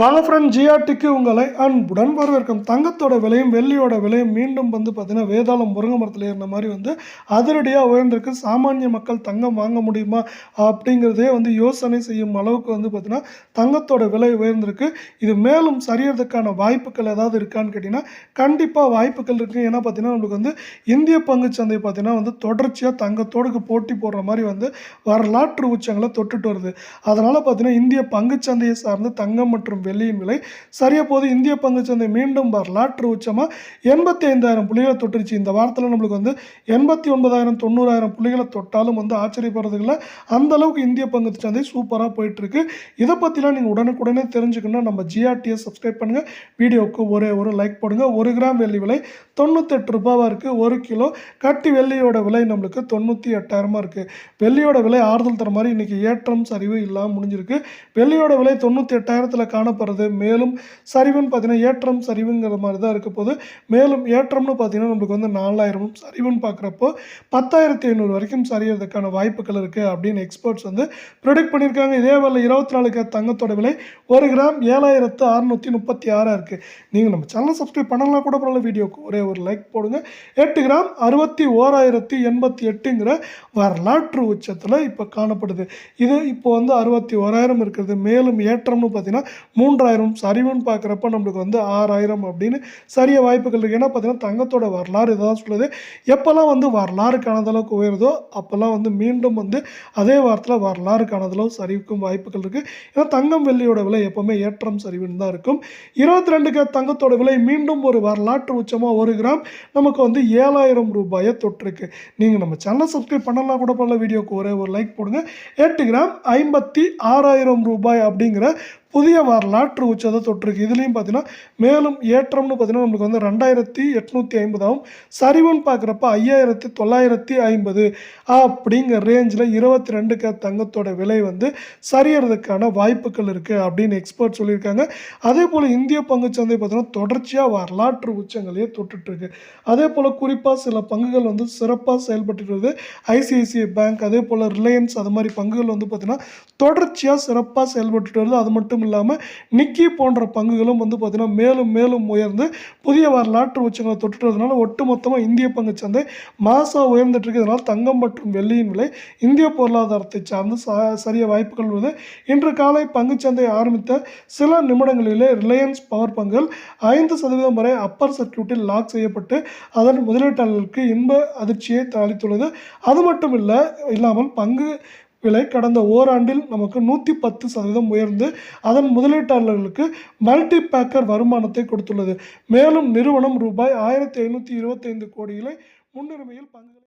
வாங்க ஃப்ரெண்ட் ஜிஆர்டிக்கு உங்களை அன்புடன் வரவேற்கும். தங்கத்தோட விலையும் வெள்ளியோட விலையும் மீண்டும் வந்து பார்த்தீங்கன்னா வேதாளம் முருங்கை மரத்தில் ஏறின மாதிரி வந்து அதிரடியாக உயர்ந்திருக்கு. சாமானிய மக்கள் தங்கம் வாங்க முடியுமா அப்படிங்கிறதே வந்து யோசனை செய்யும் அளவுக்கு வந்து பார்த்திங்கன்னா தங்கத்தோட விலை உயர்ந்திருக்கு. இது மேலும் சரியறதுக்கான வாய்ப்புகள் ஏதாவது இருக்கான்னு கேட்டிங்கன்னா கண்டிப்பாக வாய்ப்புகள் இருக்குது ஏன்னா பார்த்தீங்கன்னா நம்மளுக்கு வந்து இந்திய பங்குச்சந்தை பார்த்திங்கன்னா வந்து தொடர்ச்சியாக தங்கத்தோடுக்கு போட்டி போடுற மாதிரி வந்து வரலாற்று உச்சங்களை தொட்டுட்டு வருது. அதனால் பார்த்திங்கன்னா இந்திய பங்குச்சந்தையை சார்ந்து தங்கம் மற்றும் வெள்ளியின் விலை சரிய போது இந்திய பங்குச்சந்தை மீண்டும் வரலாற்று உச்சமாக எண்பத்தி ஐந்தாயிரம் புள்ளிகளை தொட்டுருச்சு. இந்த வாரத்தில் நம்மளுக்கு வந்து எண்பத்தி ஒன்பதாயிரம் தொண்ணூறாயிரம் புள்ளிகளை தொட்டாலும் வந்து ஆச்சரியப்படுறதுக்குள்ள அந்த அளவுக்கு இந்திய பங்குச்சந்தை சூப்பராக போயிட்டு இருக்கு இதை பற்றிலாம் நீங்கள் உடனுக்குடனே தெரிஞ்சுக்கணும் நம்ம ஜிஆர்டியை சப்ஸ்கிரைப் பண்ணுங்கள் வீடியோவுக்கு ஒரே ஒரு லைக் போடுங்க. ஒரு கிராம் வெள்ளி விலை தொண்ணூத்தெட்டு ரூபாவாக இருக்குது ஒரு கிலோ கட்டி வெள்ளியோட விலை நம்மளுக்கு தொண்ணூற்றி எட்டாயிரமாக இருக்குது வெள்ளியோட விலை ஆறுதல் தர மாதிரி இன்றைக்கி ஏற்றம் சரிவு இல்லாமல் முடிஞ்சிருக்கு. வெள்ளியோட விலை தொண்ணூற்றி எட்டாயிரத்தில் காணப்படுறது. மேலும் சரிவுன்னு பார்த்தீங்கன்னா ஏற்றம் சரிவுங்கிற மாதிரி தான் இருக்க போது மேலும் ஏற்றம்னு பார்த்தீங்கன்னா நம்மளுக்கு வந்து நாலாயிரமும் சரிவுன்னு பார்க்குறப்போ பத்தாயிரத்தி ஐநூறு வரைக்கும் சரியறதுக்கான வாய்ப்புகள் இருக்குது அப்படின்னு எக்ஸ்பர்ட்ஸ் வந்து ப்ரிடிக்ட் பண்ணியிருக்காங்க. இதே வேலை இருபத்தி நாலு தங்கத்தோட விலை ஒரு கிராம் ஏழாயிரத்து அறுநூற்றி முப்பத்தி ஆறாக இருக்குது நீங்கள் நம்ம சேனல் சப்ஸ்கிரைப் பண்ணலாம் கூட பரவாயில்ல. வீடியோக்கு ஒரே ஒரு லைக் போடுங்க. எட்டு கிராம் அறுபத்தி ஓராயிரத்தி எண்பத்தி எட்டுங்கிற வரலாற்று உச்சத்தில் இப்போ காணப்படுது. இது இப்போ வந்து அறுபத்தி ஓராயிரம் இருக்கிறது. மேலும் ஏற்றம்னு பார்த்தீங்கன்னா மூன்றாயிரம் சரிவுன்னு பார்க்குறப்ப நம்மளுக்கு வந்து ஆறாயிரம் அப்படின்னு சரிய வாய்ப்புகள் இருக்குது ஏன்னா பார்த்தீங்கன்னா தங்கத்தோட வரலாறு இதான் சொல்லுது. எப்போல்லாம் வந்து வரலாறு காணதளவுக்கு உயருதோ அப்போல்லாம் வந்து மீண்டும் வந்து அதே வாரத்தில் வரலாறு காணதளவு அளவு சரிவுக்கும் வாய்ப்புகள் இருக்குது ஏன்னா தங்கம் வெள்ளியோட விலை எப்போவுமே ஏற்றம் சரிவுன்னு தான் இருக்கும். இருபத்தி ரெண்டுக்கு தங்கத்தோட விலை மீண்டும் ஒரு வரலாற்று உச்சமாக ஒரு கிராம். நமக்கு வந்து ஏழாயிரம் ரூபாயை தொட்டிருக்கு. நீங்கள் நம்ம சேனலை சப்ஸ்கிரைப் பண்ணலாம் கூட பண்ணல வீடியோக்கு ஒரே ஒரு லைக் போடுங்க. எட்டு கிராம் ஐம்பத்தி ஆறாயிரம் ரூபாய் அப்படிங்கிற புதிய வரலாற்று உச்சத்தை தொற்றுருக்கு இதுலேயும் பார்த்தீங்கன்னா மேலும் ஏற்றம்னு பார்த்தீங்கன்னா நம்மளுக்கு வந்து ரெண்டாயிரத்தி எட்நூற்றி ஐம்பதாகவும் சரிவுன்னு பார்க்குறப்ப ஐயாயிரத்தி தொள்ளாயிரத்தி ஐம்பது அப்படிங்கிற ரேஞ்சில் இருபத்தி ரெண்டுக்கு தங்கத்தோட விலை வந்து சரியறதுக்கான வாய்ப்புகள் இருக்குது அப்படின்னு எக்ஸ்பர்ட் சொல்லியிருக்காங்க. அதே போல் இந்திய பங்குச்சந்தை பார்த்தீங்கன்னா தொடர்ச்சியாக வரலாற்று உச்சங்களையே தொட்டுட்ருக்கு அதே போல் குறிப்பாக சில பங்குகள் வந்து சிறப்பாக செயல்பட்டு வருது ஐசிஐசிஐ பேங்க் அதே போல் ரிலையன்ஸ் அது மாதிரி பங்குகள் வந்து பார்த்திங்கன்னா தொடர்ச்சியாக சிறப்பாக செயல்பட்டு வருது அது மட்டும் இல்லாமல் நிக்கி போன்ற பங்குகளும் வந்து பார்த்திங்கன்னா மேலும் மேலும் உயர்ந்து புதிய வரலாற்று உச்சங்களை தொட்டுறதுனால ஒட்டுமொத்தமாக இந்திய பங்குச்சந்தை மாதம் உயர்ந்துட்டு இதனால் தங்கம் மற்றும் வெள்ளியின் விலை இந்திய பொருளாதாரத்தை சார்ந்து ச சரிய வாய்ப்புகள் உள்ளது. இன்று காலை பங்குச்சந்தை ஆரம்பித்த சில நிமிடங்களிலே ரிலையன்ஸ் பவர் பங்குகள் ஐந்து சதவீதம் வரை அப்பர் சர்க்கியூட்டில் லாக் செய்யப்பட்டு அதன் முதலீட்டாளர்களுக்கு இன்ப அதிர்ச்சியை அளித்துள்ளது அது மட்டும் இல்லை இல்லாமல் பங்கு விலை கடந்த ஓராண்டில் நமக்கு நூற்றி பத்து சதவீதம் உயர்ந்து அதன் முதலீட்டாளர்களுக்கு மல்டி பேக்கர் வருமானத்தை கொடுத்துள்ளது. மேலும் நிறுவனம் ரூபாய் ஆயிரத்தி ஐநூற்றி இருபத்தைந்து கோடிகளை முன்னுரிமையில் பங்கு